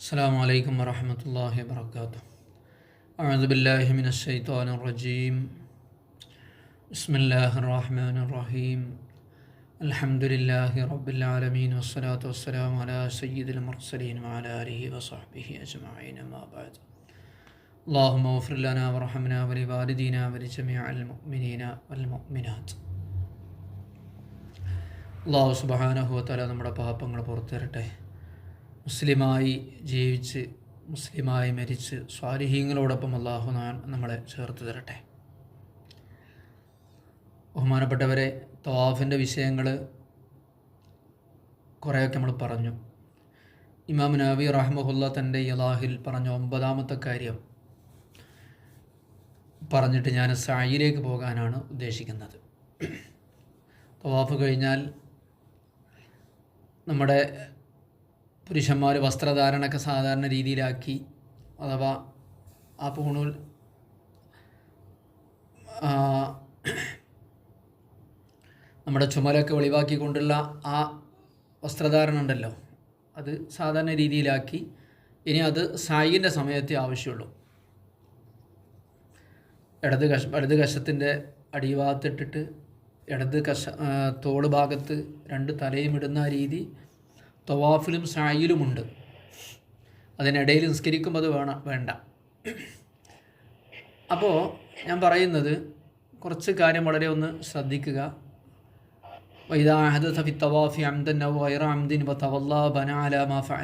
السلام عليكم ورحمة الله وبركاته أعوذ بالله من الشيطان الرجيم بسم الله الرحمن الرحيم الحمد لله رب العالمين والصلاة والسلام على سيد المرسلين وعلى آله وصحبه أجمعين ما بعد اللهم اغفر لنا وارحمنا ولوالدينا ولجميع المؤمنين والمؤمنات അള്ളാഹു സുബാനഹുവത്തല നമ്മുടെ പാപങ്ങൾ പുറത്തു തരട്ടെ മുസ്ലിമായി ജീവിച്ച് മുസ്ലിമായി മരിച്ച് സ്വാലിഹീങ്ങളോടൊപ്പം അള്ളാഹു നമ്മളെ ചേർത്ത് തരട്ടെ. ബഹുമാനപ്പെട്ടവരെ തവാഫിന്റെ വിഷയങ്ങൾ കുറേയൊക്കെ നമ്മൾ പറഞ്ഞു. ഇമാം നബി റഹ്മുല്ല തന്റെ യലാഹിൽ പറഞ്ഞ ഒമ്പതാമത്തെ കാര്യം പറഞ്ഞിട്ട് ഞാൻ സായിലേക്ക് പോകാനാണ് ഉദ്ദേശിക്കുന്നത്. തവാഫ് കഴിഞ്ഞാൽ നമ്മുടെ പുരുഷന്മാർ വസ്ത്രധാരണമൊക്കെ സാധാരണ രീതിയിലാക്കി അഥവാ ആ പൂണൂൽ നമ്മുടെ ചുമലൊക്കെ ഒളിവാക്കിക്കൊണ്ടുള്ള ആ വസ്ത്രധാരണ ഉണ്ടല്ലോ. അത് സാധാരണ രീതിയിലാക്കി. ഇനി അത് സായിന്റെ സമയത്തെ ആവശ്യമുള്ളൂ. ഇടത് കഷ ഇടത് കഷത്തിന്റെ അടിഭാഗത്തിട്ടിട്ട് ഇടത് കഷ തോൾ ഭാഗത്ത് രണ്ട് തലയും ഇടുന്ന രീതി തവാഫിലും സായിലുമുണ്ട്. അതിനിടയിൽ നിസ്കരിക്കുമ്പോൾ അത് വേണം വേണ്ട. അപ്പോൾ ഞാൻ പറയുന്നത് കുറച്ച് കാര്യം വളരെ ഒന്ന് ശ്രദ്ധിക്കുക.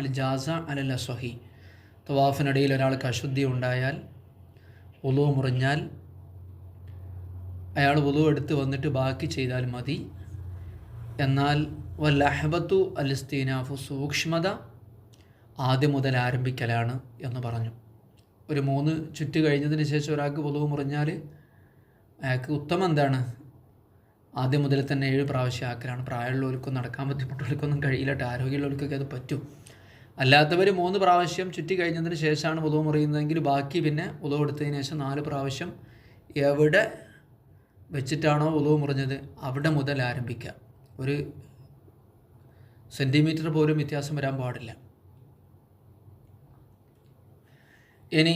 ജാസ തവാഫിനിടയിൽ ഒരാൾക്ക് അശുദ്ധി ഉണ്ടായാൽ ഉളു മുറിഞ്ഞാൽ അയാൾ ഉളു എടുത്ത് വന്നിട്ട് ബാക്കി ചെയ്താൽ മതി. എന്നാൽ വല്ലഹബത്തു അലിസ്തീനാഫു സൂക്ഷ്മത ആദ്യം മുതൽ ആരംഭിക്കലാണ് എന്ന് പറഞ്ഞു. ഒരു മൂന്ന് ചുറ്റ് കഴിഞ്ഞതിന് ശേഷം ഒരാൾക്ക് പൊതുവ് മുറിഞ്ഞാൽ അയാൾക്ക് ഉത്തമം എന്താണ്? ആദ്യം മുതൽ തന്നെ ഏഴ് പ്രാവശ്യം ആക്കലാണ്. പ്രായമുള്ളവർക്കും നടക്കാൻ ബുദ്ധിമുട്ടുള്ളവർക്കൊന്നും കഴിയില്ലട്ടെ ആരോഗ്യമുള്ളവർക്കൊക്കെ അത് പറ്റും. അല്ലാത്തവർ മൂന്ന് പ്രാവശ്യം ചുറ്റി കഴിഞ്ഞതിന് ശേഷമാണ് പൊതുവ് മുറിയുന്നതെങ്കിൽ ബാക്കി പിന്നെ പൊതുവ് എടുത്തതിന് ശേഷം നാല് പ്രാവശ്യം എവിടെ വെച്ചിട്ടാണോ പൊതുവ് മുറിഞ്ഞത്? അവിടെ മുതൽ ആരംഭിക്കുക. ഒരു സെന്റിമീറ്റർ പോലും വ്യത്യാസം വരാൻ പാടില്ല. ഇനി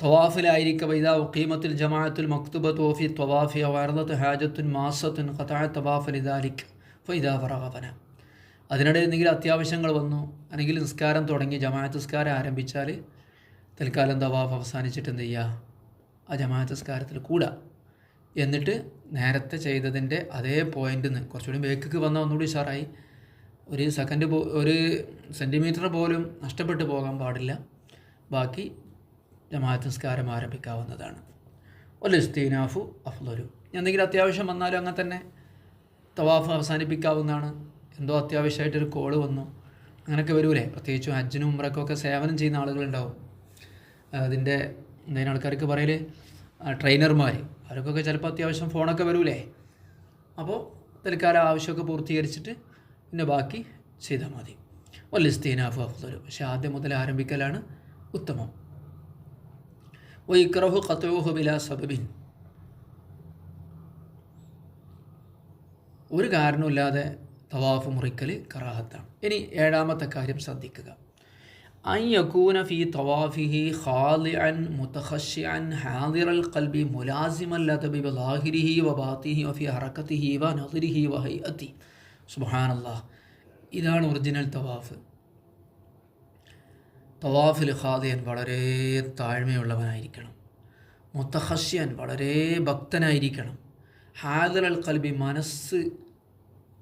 തവാഫിലായിരിക്കും ഇതാ ഉഖീമത്തിൽ ജമാഅത്തുൽ മക്തുബ തോഫി ത്വാഫി വാർദത്ത് ഹാജത്തുൻ മാസത്തുൻ ഖതാ തവാഫ് അപ്പോൾ ഫൈദാ ഫറഹബന അതിനിടെ എന്തെങ്കിലും അത്യാവശ്യങ്ങൾ വന്നു അല്ലെങ്കിൽ നിസ്കാരം തുടങ്ങി ജമാഅത്ത് നിസ്കാരം ആരംഭിച്ചാൽ തൽക്കാലം തവാഫ് അവസാനിച്ചിട്ട് എന്ത് ചെയ്യുക ആ ജമാഅത്ത് നിസ്കാരത്തിൽ കൂടാ. എന്നിട്ട് നേരത്തെ ചെയ്തതിന്റെ അതേ പോയിന്റിൽ നിന്ന് കുറച്ചുകൂടി ബേക്കിക്ക് വന്ന ഒന്നുകൂടി ഉഷാറായി. ഒരു സെക്കൻഡ് പോ ഒരു സെന്റിമീറ്റർ പോലും നഷ്ടപ്പെട്ടു പോകാൻ പാടില്ല. ബാക്കി ജമാഅത്ത് നിസ്കാരം ആരംഭിക്കാവുന്നതാണ് ഒലിസ്തീനാഫു അഫ്ലൊരു എന്തെങ്കിലും അത്യാവശ്യം വന്നാലും അങ്ങനെ തന്നെ തവാഫ് അവസാനിപ്പിക്കാവുന്നതാണ്. എന്തോ അത്യാവശ്യമായിട്ടൊരു കോൾ വന്നു. അങ്ങനെയൊക്കെ വരൂലേ? പ്രത്യേകിച്ചും ഹജ്ജിനും ഉമ്രക്കൊക്കെ സേവനം ചെയ്യുന്ന ആളുകളുണ്ടാവും. അതിന്റെ എന്തെങ്കിലും ആൾക്കാർക്ക് പറയൽ ട്രെയിനർമാർ അവർക്കൊക്കെ ചിലപ്പോൾ അത്യാവശ്യം ഫോണൊക്കെ വരൂലേ? അപ്പോൾ തൽക്കാലം ആവശ്യമൊക്കെ പൂർത്തീകരിച്ചിട്ട് പിന്നെ ബാക്കി ചെയ്താൽ മതി. വല്ലിസ്തീനാഫു അഫ്ദലു പക്ഷേ ആദ്യം മുതൽ ആരംഭിക്കലാണ് ഉത്തമം. വൈക്രഹു കത്തോഹു ബില സബബിൻ. ഒരു കാരണമില്ലാതെ തവാഫ് മുറിക്കൽ കറാഹത്താണ്. ഇനി ഏഴാമത്തെ കാര്യം ശ്രദ്ധിക്കുക. അൻ യകൂന ഫി തവാഫിഹി ഖാലിഅൻ മുതഖശ്ശിഅൻ ഹാദിറൽ ഖൽബി മുലാസിമൻ ലതബി ബലാഹിരിഹി വബാത്തിഹി വഫി ഹറക്കത്തിഹി വ നദിരിഹി വ ഹൈഅത്തി സുബ്ഹാനല്ലാഹ് ഇതാണ് ഒറിജിനൽ തവാഫ്. തവാഫിൽ ഖാദിയൻ വളരെ താഴ്മയുള്ളവനായിരിക്കണം. മുത്തഹസ്യൻ വളരെ ഭക്തനായിരിക്കണം. ഹാദറൽ കൽബി മനസ്സ്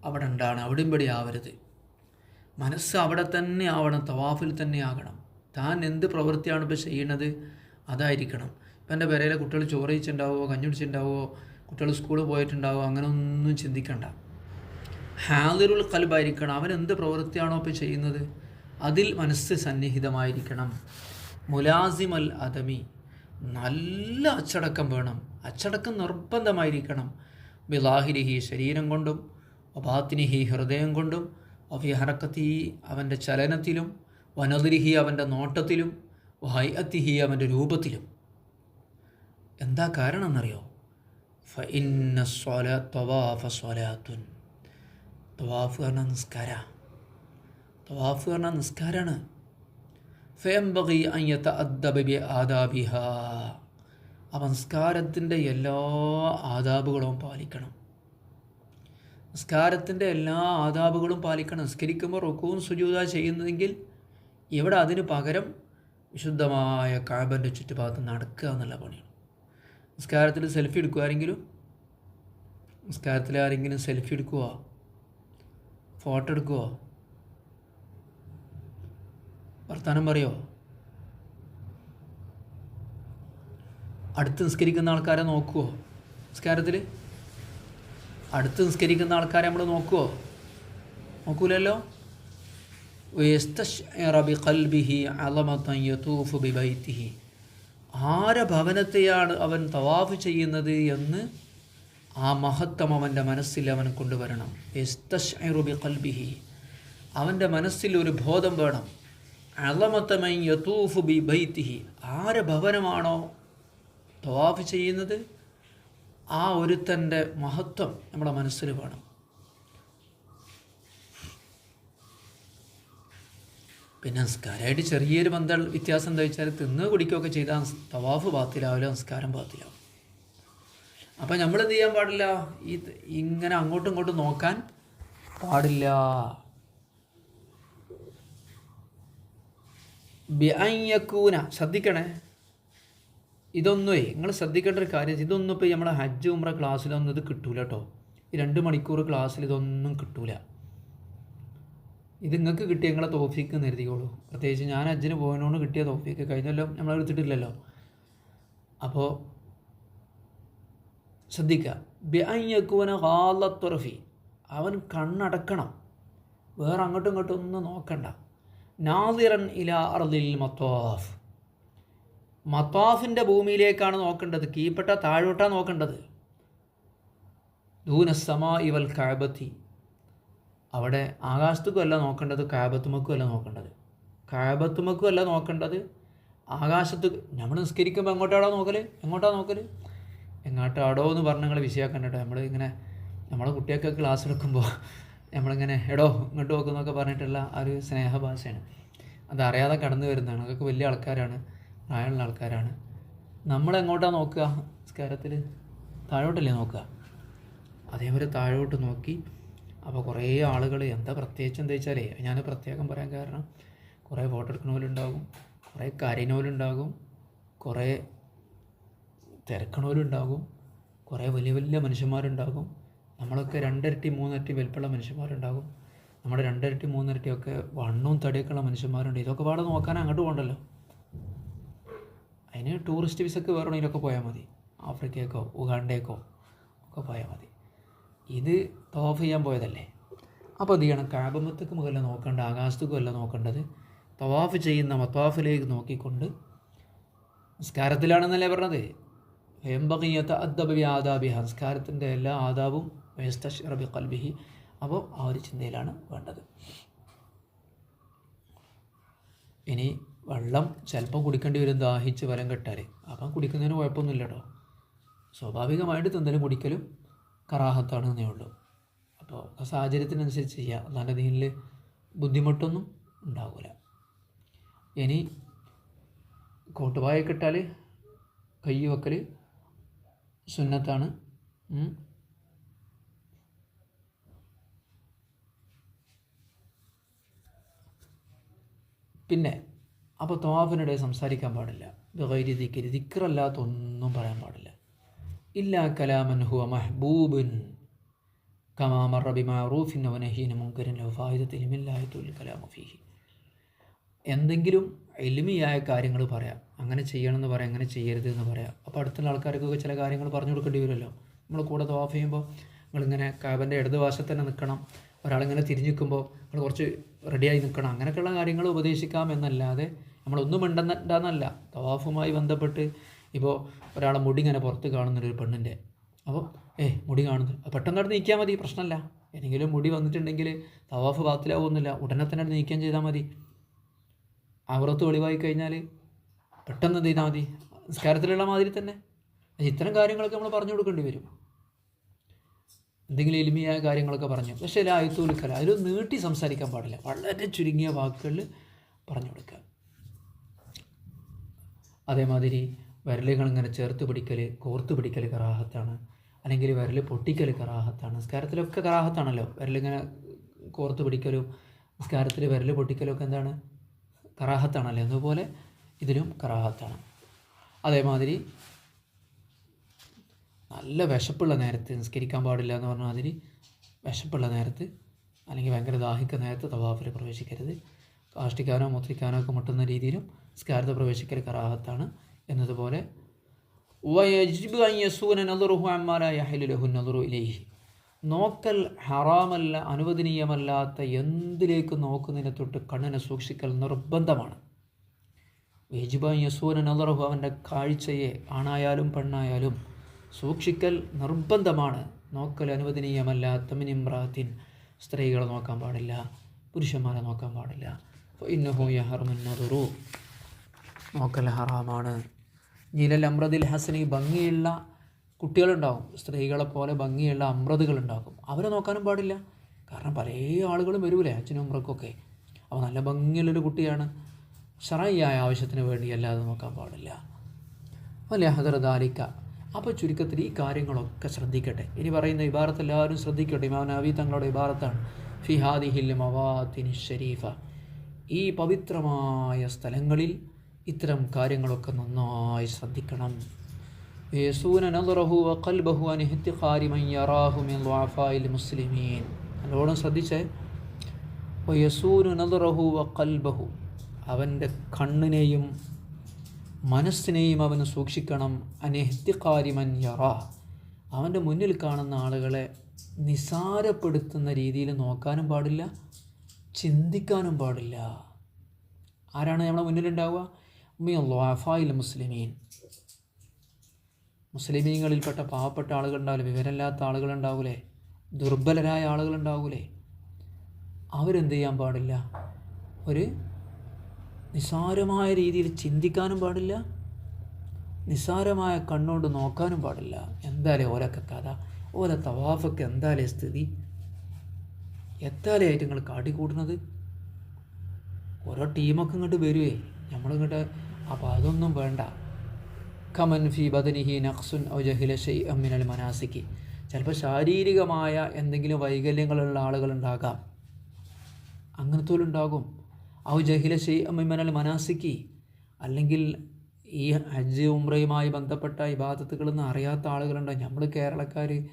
അവിടെ ഉണ്ടാണ് അവിടെയും ഇവിടെ ആവരുത്. മനസ്സ് അവിടെ തന്നെ ആവണം തവാഫിൽ തന്നെ ആകണം. താൻ എന്ത് പ്രവൃത്തിയാണ് ഇപ്പോൾ ചെയ്യണത് അതായിരിക്കണം. ഇപ്പം എന്റെ പെരയിലെ കുട്ടികൾ ചോറ് കഴിച്ചിട്ടുണ്ടാവുമോ കഞ്ഞുടിച്ചിട്ടുണ്ടാവുമോ കുട്ടികൾ സ്കൂളിൽ പോയിട്ടുണ്ടാവുമോ അങ്ങനെ ഒന്നും ചിന്തിക്കണ്ട. ഹാദിറുൽ കൽബായിരിക്കണം അവൻ എന്ത് പ്രവൃത്തിയാണോ ഇപ്പോൾ ചെയ്യുന്നത്? അതിൽ മനസ്സ് സന്നിഹിതമായിരിക്കണം. മുലാസിമൽ അദമി. നല്ല അച്ചടക്കം വേണം. അച്ചടക്കം നിർബന്ധമായിരിക്കണം. ബിലാഹിരിഹി ശരീരം കൊണ്ടും ഒബാത്തിനിഹി ഹൃദയം കൊണ്ടും ഒഫി ഹറക്കത്തി അവന്റെ ചലനത്തിലും വനതിരിഹി അവന്റെ നോട്ടത്തിലും വഹൈഅത്തിഹി അവന്റെ രൂപത്തിലും. എന്താ കാരണം എന്നറിയോ ഫ ഇന്ന സ്വല ത്വവാഫ അദ്ദബി നിസ്കാരത്തിന്റെ എല്ലാ ആദാബുകളും പാലിക്കണം. നിസ്കാരത്തിന്റെ എല്ലാ ആദാബുകളും പാലിക്കണം. നിസ്കരിക്കുമ്പോൾ റുക്കുവും സുജൂത ചെയ്യുന്നതെങ്കിൽ ഇവിടെ അതിന് പകരം വിശുദ്ധമായ കാബന്റെ ചുറ്റുഭാഗത്ത് നടക്കുക എന്നുള്ള പണിയാണ്. നിസ്കാരത്തിൽ സെൽഫി എടുക്കുക ആരെങ്കിലും? നിസ്കാരത്തിൽ ആരെങ്കിലും സെൽഫി എടുക്കുക? ഫോട്ടോ എടുക്കുക? വർത്തമാനം പറയോ? അടുത്ത് നിസ്കരിക്കുന്ന ആൾക്കാരെ നോക്കുമോ നിസ്കാരത്തിൽ? അടുത്ത് നിസ്കരിക്കുന്ന ആൾക്കാരെ നമ്മൾ നോക്കുമോ നോക്കൂലല്ലോ? ആര ഭവനത്തെയാണ് അവൻ തവാഫ് ചെയ്യുന്നത് എന്ന് ആ മഹത്വം അവന്റെ മനസ്സിൽ അവൻ കൊണ്ടുവരണം. ബി കൽബിഹി അവന്റെ മനസ്സിൽ ഒരു ബോധം വേണം. അലമത്തമൈ യതൂഫ് ബി ബൈത്തിഹി ആര ഭവനമാണോ തവാഫ് ചെയ്യുന്നത്? ആ ഒരുത്തന്റെ മഹത്വം നമ്മുടെ മനസ്സിൽ വേണം. പിന്നെ നിസ്കാരമായിട്ട് ചെറിയൊരു ബന്ധ വ്യത്യാസം എന്താ വെച്ചാൽ തിന്ന് കുടിക്കുകയൊക്കെ ചെയ്താൽ തവാഫ് പാത്തിലാവില്ല നിസ്കാരം പാത്തിലാവും അപ്പം നമ്മൾ എന്ത് ചെയ്യാൻ പാടില്ല? ഈ ഇങ്ങനെ അങ്ങോട്ടും ഇങ്ങോട്ടും നോക്കാൻ പാടില്ല. ബിഅയ്യക്കൂന ശ്രദ്ധിക്കണേ. ഇതൊന്നുമേ നിങ്ങൾ ശ്രദ്ധിക്കേണ്ട ഒരു കാര്യം ഇതൊന്നും ഇപ്പോൾ നമ്മളെ ഹജ്ജ് ഉമ്ര ക്ലാസ്സിലൊന്നും ഇത് കിട്ടൂല കേട്ടോ ഈ രണ്ട് മണിക്കൂർ ക്ലാസ്സിൽ ഇതൊന്നും കിട്ടൂല. ഇത് നിങ്ങൾക്ക് കിട്ടിയ നിങ്ങളെ തോഫിക്ക് നിർത്തിക്കോളൂ പ്രത്യേകിച്ച് ഞാൻ ഹജ്ജിന് പോയതിനോട് കിട്ടിയ തോഫിക്ക്. കഴിഞ്ഞല്ലോ നമ്മൾ എടുത്തിട്ടില്ലല്ലോ. അപ്പോൾ ശ്രദ്ധിക്കുക ബിഅയ്യക്കുവന ഹാലത്തുറഫി അവൻ കണ്ണടക്കണം. വേറെ അങ്ങോട്ടും ഇങ്ങോട്ടും ഒന്നും നോക്കണ്ട. നാദിറൻ ഇല അർദിൽ മത്വാഫ് മത്വാഫിന്റെ ഭൂമിയിലേക്കാണ് നോക്കേണ്ടത്. കീപ്പെട്ട താഴോട്ടാണ് നോക്കേണ്ടത്. ദൂനസമാ ഇവൽ കാബത്തി. അവിടെ ആകാശത്തുക്കും അല്ല നോക്കേണ്ടത് കാബത്തുമക്കും അല്ല നോക്കേണ്ടത്. കാബത്തുമക്കും അല്ല നോക്കേണ്ടത് ആകാശത്ത്. നമ്മൾ നിസ്കരിക്കുമ്പോൾ എങ്ങോട്ടാണോ നോക്കൽ എങ്ങോട്ടാണ് നോക്കൽ എങ്ങോട്ടാടോ എന്ന് പറഞ്ഞ് നിങ്ങൾ വിഷയാക്കണ്ട നമ്മൾ ഇങ്ങനെ നമ്മളെ കുട്ടിയൊക്കെ ക്ലാസ് എടുക്കുമ്പോൾ നമ്മളിങ്ങനെ എടോ ഇങ്ങോട്ട് നോക്കുന്നൊക്കെ പറഞ്ഞിട്ടുള്ള ആ ഒരു സ്നേഹഭാഷയാണ്. അതറിയാതെ കടന്നു വരുന്നതാണ്. അതൊക്കെ വലിയ ആൾക്കാരാണ്. പ്രായമുള്ള ആൾക്കാരാണ്. നമ്മളെങ്ങോട്ടാണ് നോക്കുക? നിസ്കാരത്തിൽ താഴോട്ടല്ലേ നോക്കുക? അതേപോലെ താഴോട്ട് നോക്കി. അപ്പോൾ കുറേ ആളുകൾ എന്താ പ്രത്യേകിച്ച് എന്താ വെച്ചാലേ ഞാൻ പ്രത്യേകം പറയാൻ കാരണം കുറേ ഫോട്ടോ എടുക്കണവരുണ്ടാകും കുറേ കരയണവരുണ്ടാകും കുറേ തിരക്കണവരുണ്ടാകും കുറേ വലിയ വലിയ മനുഷ്യന്മാരുണ്ടാകും. നമ്മളൊക്കെ രണ്ടരട്ടി മൂന്നരട്ടി വലിപ്പമുള്ള മനുഷ്യന്മാരുണ്ടാകും. നമ്മുടെ രണ്ടരട്ടി മൂന്നരട്ടിയൊക്കെ വണ്ണവും തടിയൊക്കെയുള്ള മനുഷ്യന്മാരുണ്ട്. ഇതൊക്കെ പാടെ നോക്കാൻ അങ്ങോട്ട് പോകണ്ടല്ലോ. അതിന് ടൂറിസ്റ്റ് വിസക്ക് വേറെ എവിടെയെങ്കിലുമൊക്കെ പോയാൽ മതി. ആഫ്രിക്കയ്ക്കോ ഉഗാണ്ടയ്ക്കോ ഒക്കെ പോയാൽ മതി. ഇത് തവാഫ് ചെയ്യാൻ പോയതല്ലേ? അപ്പോൾ എന്ത് ചെയ്യണം? കാബമത്തേക്ക് മുകളിൽ നോക്കേണ്ട ആകാശത്തുക്കും അല്ല നോക്കേണ്ടത് തവാഫ് ചെയ്യുന്ന മത്വാഫിലേക്ക് നോക്കിക്കൊണ്ട് നിസ്കാരത്തിലാണെന്നല്ലേ പറഞ്ഞത്? വേമ്പകീയത്ത അദ്ദബി ആദാബി സംസ്കാരത്തിന്റെ എല്ലാ ആദാബും വേസ്തബി കൽബിഹി അപ്പോൾ ആ ഒരു ചിന്തയിലാണ് വേണ്ടത്. ഇനി വെള്ളം ചിലപ്പം കുടിക്കേണ്ടി വരും ദാഹിച്ച് വരം കെട്ടാൽ അപ്പം കുടിക്കുന്നതിന് കുഴപ്പമൊന്നുമില്ല കേട്ടോ സ്വാഭാവികമായിട്ട് തിന്നലും കുടിക്കലും കറാഹത്താണ് എന്നേ ഉള്ളൂ. അപ്പോൾ സാഹചര്യത്തിനനുസരിച്ച് ചെയ്യുക നല്ല രീതിയിൽ ബുദ്ധിമുട്ടൊന്നും ഉണ്ടാവില്ല ഇനി കോട്ടുപായൊക്കെ ഇട്ടാൽ കൈ വെക്കൽ സുന്നത്താണ്. പിന്നെ അപ്പോൾ തോവാഫിനിടെ സംസാരിക്കാൻ പാടില്ല. ബഹൈരി ദിക്കരി ദിക്കറല്ലാത്ത ഒന്നും പറയാൻ പാടില്ല. ഇല്ലാ കലാമൻ ഹുവ മഹ്ബൂബുൻ കമാമർ റബി മാറൂഫിൻ അവനഹീന മുങ്കരൻ ഫാഹിദത്തിലുമില്ലായിട്ടുൽ കലാമഫീഹി എന്തെങ്കിലും എളിമയായ കാര്യങ്ങൾ പറയാം. അങ്ങനെ ചെയ്യണമെന്ന് പറയാം അങ്ങനെ ചെയ്യരുത് എന്ന് പറയാം. അപ്പോൾ അടുത്തുള്ള ആൾക്കാർക്കൊക്കെ ചില കാര്യങ്ങൾ പറഞ്ഞു കൊടുക്കേണ്ടി വരുമല്ലോ. നമ്മൾ കൂടെ തവാഫ് ചെയ്യുമ്പോൾ നിങ്ങളിങ്ങനെ കാബന്റെ ഇടതുവശത്ത് തന്നെ നിൽക്കണം. ഒരാളിങ്ങനെ തിരിഞ്ഞു നിൽക്കുമ്പോൾ നമ്മൾ കുറച്ച് റെഡിയായി നിൽക്കണം. അങ്ങനെയൊക്കെയുള്ള കാര്യങ്ങൾ ഉപദേശിക്കാം എന്നല്ലാതെ നമ്മളൊന്നും ഉണ്ടെന്നല്ല തവാഫുമായി ബന്ധപ്പെട്ട് ഇപ്പോൾ ഒരാളെ മുടി ഇങ്ങനെ പുറത്ത് കാണുന്നുണ്ട് കാണുന്നൊരു പെണ്ണിന്റെ അപ്പോൾ ഏ മുടി കാണുന്നു. പെട്ടെന്ന് അവിടെ നീക്കിയാൽ മതി പ്രശ്നമല്ല ഏതെങ്കിലും മുടി വന്നിട്ടുണ്ടെങ്കിൽ തവാഫ് ബാത്തിലാവുന്നില്ല ഉടനെ തന്നെ അവിടെ നീക്കം ചെയ്താൽ മതി. അവറത്ത് വെളിവായി കഴിഞ്ഞാൽ പെട്ടെന്ന് എന്ത് ചെയ്താൽ മതി. നിസ്കാരത്തിലുള്ള മാതിരി തന്നെ. ഇത്തരം കാര്യങ്ങളൊക്കെ നമ്മൾ പറഞ്ഞു കൊടുക്കേണ്ടി വരും. എന്തെങ്കിലും എളിമയായ കാര്യങ്ങളൊക്കെ പറഞ്ഞു. പക്ഷേ അല്ല കല അതിൽ നീട്ടി സംസാരിക്കാൻ പാടില്ല. വളരെ ചുരുങ്ങിയ വാക്കുകളിൽ പറഞ്ഞു കൊടുക്കുക. അതേമാതിരി വിരലുകൾ ഇങ്ങനെ ചേർത്ത് പിടിക്കൽ കോർത്ത് പിടിക്കൽ കറാഹത്താണ്. അല്ലെങ്കിൽ വിരൽ പൊട്ടിക്കൽ കറാഹത്താണ്. നിസ്കാരത്തിലൊക്കെ കറാഹത്താണല്ലോ. വിരലിങ്ങനെ കോർത്ത് പിടിക്കലും നിസ്കാരത്തിൽ വിരൽ പൊട്ടിക്കലും ഒക്കെ എന്താണ്? കറാഹത്താണല്ലോ. അതുപോലെ ഇതിലും കറാഹത്താണ്. അതേമാതിരി നല്ല വിശപ്പുള്ള നേരത്ത് നിസ്കരിക്കാൻ പാടില്ല എന്ന് പറഞ്ഞാൽ അതിന് വിശപ്പുള്ള നേരത്ത് അല്ലെങ്കിൽ ഭയങ്കര ദാഹിക്ക നേരത്ത് തവാഫിൽ പ്രവേശിക്കരുത്. കാഷ്ടിക്കാനോ മുത്രിക്കാനോ ഒക്കെ മുട്ടുന്ന രീതിയിലും നിസ്കാരത്തെ പ്രവേശിക്കൽ കറാഹത്താണ് എന്നതുപോലെ. നോക്കൽ ഹറാമല്ല അനുവദനീയമല്ലാത്ത എന്തിലേക്ക് നോക്കുന്നതിനെ തൊട്ട് കണ്ണിനെ സൂക്ഷിക്കൽ നിർബന്ധമാണ്. യജുബ യസൂനൻ അലറുഹു അവന്റെ കാഴ്ചയെ ആണായാലും പെണ്ണായാലും സൂക്ഷിക്കൽ നിർബന്ധമാണ്. നോക്കൽ അനുവദനീയമല്ല തമിനിമ്രാത്തിൻ സ്ത്രീകളെ നോക്കാൻ പാടില്ല പുരുഷന്മാരെ നോക്കാൻ പാടില്ല. ഇന്നഹു യഹർമുൻ നദറു. നോക്കൽ ഹറാമാണ്. നീലൽ അമ്രതിൽ ഹസനി ഭംഗിയുള്ള കുട്ടികളുണ്ടാവും. സ്ത്രീകളെ പോലെ ഭംഗിയുള്ള അമ്രതുകളുണ്ടാകും അവരെ നോക്കാനും പാടില്ല. കാരണം പല ആളുകളും വരൂലേ അച്ഛനും ഉമ്രക്കൊക്കെ അപ്പോൾ നല്ല ഭംഗിയുള്ളൊരു കുട്ടിയാണ്. ഷറയ്യായ ആവശ്യത്തിന് വേണ്ടി അല്ലാതെ നോക്കാൻ പാടില്ല. ഹദർ ഹദർദാലിക്ക അപ്പോൾ ചുരുക്കത്തിൽ ഈ കാര്യങ്ങളൊക്കെ ശ്രദ്ധിക്കട്ടെ. ഇനി പറയുന്ന ഇബാറത്ത് എല്ലാവരും ശ്രദ്ധിക്കട്ടെ. ഇമാം നബി തങ്ങളുടെ ഇബാറത്താണ് ഫിഹാദിഹിൽ മവാത്തിനി ഷരീഫ ഈ പവിത്രമായ സ്ഥലങ്ങളിൽ ഇത്തരം കാര്യങ്ങളൊക്കെ നന്നായി ശ്രദ്ധിക്കണം. യേസൂന മുസ്ലിമീൻ. നല്ലോണം ശ്രദ്ധിച്ചേ. വയസൂനു നദറഹു വഖൽബഹു അവന്റെ കണ്ണിനെയും മനസ്സിനെയും അവന് സൂക്ഷിക്കണം. അനെഹ്തിക്കാരിമൻ യറ. അവന്റെ മുന്നിൽ കാണുന്ന ആളുകളെ നിസാരപ്പെടുത്തുന്ന രീതിയിൽ നോക്കാനും പാടില്ല ചിന്തിക്കാനും പാടില്ല. ആരാണ് നമ്മളെ മുന്നിലുണ്ടാവുക? ഉമ്മയുള്ളാഫായിൽ മുസ്ലിമീൻ. മുസ്ലിമീങ്ങളിൽപ്പെട്ട പാവപ്പെട്ട ആളുകളുണ്ടാവില്ലേ? വിവരമില്ലാത്ത ആളുകളുണ്ടാവൂലേ ദുർബലരായ ആളുകളുണ്ടാവൂലേ അവരെന്ത് ചെയ്യാൻ പാടില്ല? ഒരു നിസ്സാരമായ രീതിയിൽ ചിന്തിക്കാനും പാടില്ല. നിസാരമായ കണ്ണോട് നോക്കാനും പാടില്ല. എന്താലേ ഓരോക്കെ കഥ? ഓരോ തവാഫൊക്കെ എന്താലേ സ്ഥിതി? എത്താലേ ആയിട്ട് നിങ്ങൾ കാട്ടിക്കൂട്ടുന്നത് ഓരോ ടീമൊക്കെ ഇങ്ങോട്ട് വരുവേ. നമ്മളിങ്ങോട്ട് അപ്പോൾ അതൊന്നും വേണ്ട. കമൻ ഫി ബദനിഹി നഖ്സുൻ ഔ ജഹില ഷെയ് അമ്മിനൽ മനാസിക്ക്. ചിലപ്പോൾ ശാരീരികമായ എന്തെങ്കിലും വൈകല്യങ്ങളുള്ള ആളുകളുണ്ടാകാം അങ്ങനത്തെ ഉണ്ടാകും ഔ ജഹില ഷെയ് അമ്മിനൽ മനാസിക്ക്. അല്ലെങ്കിൽ ഈ ഹജ്ജ് ഉംറയുമായി ബന്ധപ്പെട്ട ഇബാദത്തുകളെന്ന് അറിയാത്ത ആളുകളുണ്ട്. നമ്മൾ കേരളക്കാർ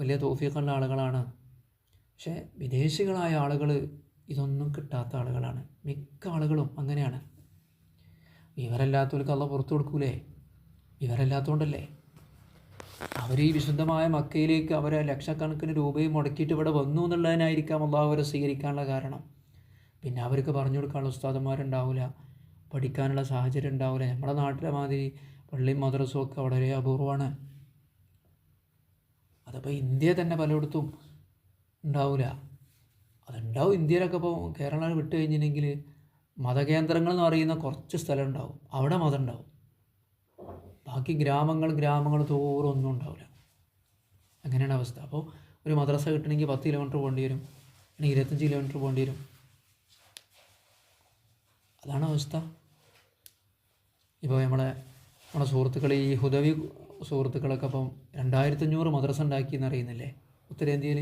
വലിയ തോഫീഖുള്ള ആളുകളാണ്. പക്ഷേ വിദേശികളായ ആളുകൾ ഇതൊന്നും കിട്ടാത്ത ആളുകളാണ്. മിക്ക ആളുകളും അങ്ങനെയാണ്. വിവരമില്ലാത്തവർക്ക് അള്ള പുറത്തു കൊടുക്കൂലേ? വിവരമില്ലാത്തതുകൊണ്ടല്ലേ അവർ ഈ വിശുദ്ധമായ മക്കയിലേക്ക് അവരെ ലക്ഷക്കണക്കിന് രൂപയും മുടക്കിയിട്ട് ഇവിടെ വന്നു എന്നുള്ളതിനായിരിക്കാം അള്ളാഹു അവരെ സ്വീകരിക്കാനുള്ള കാരണം. പിന്നെ അവർക്ക് പറഞ്ഞു കൊടുക്കാനുള്ള ഉസ്താദന്മാരുണ്ടാവില്ല പഠിക്കാനുള്ള സാഹചര്യം ഉണ്ടാവില്ല നമ്മുടെ നാട്ടിലെ മാതിരി പള്ളിയും മദ്രസും ഒക്കെ വളരെ അപൂർവമാണ്. അതപ്പോൾ ഇന്ത്യ തന്നെ പലയിടത്തും ഉണ്ടാവില്ല അതുണ്ടാവും ഇന്ത്യയിലൊക്കെ ഇപ്പോൾ കേരളം വിട്ട് കഴിഞ്ഞിട്ടുണ്ടെങ്കിൽ മതകേന്ദ്രങ്ങൾ എന്ന് പറയുന്ന കുറച്ച് സ്ഥലം ഉണ്ടാവും. അവിടെ മതം ഉണ്ടാവും. ബാക്കി ഗ്രാമങ്ങൾ ഗ്രാമങ്ങൾ തോറും ഒന്നും ഉണ്ടാവില്ല. അങ്ങനെയാണ് അവസ്ഥ. അപ്പോൾ ഒരു മദ്രസ കിട്ടണമെങ്കിൽ പത്ത് കിലോമീറ്റർ പോകേണ്ടി വരും. അല്ലെങ്കിൽ ഇരുപത്തഞ്ച് കിലോമീറ്റർ പോകേണ്ടി വരും. അതാണ് അവസ്ഥ. ഇപ്പോൾ നമ്മളെ നമ്മുടെ സുഹൃത്തുക്കൾ ഈ ഹുദവി സുഹൃത്തുക്കളൊക്കെ ഇപ്പം രണ്ടായിരത്തഞ്ഞൂറ് മദ്രസ ഉണ്ടാക്കി എന്നറിയുന്നില്ലേ ഉത്തരേന്ത്യയിൽ?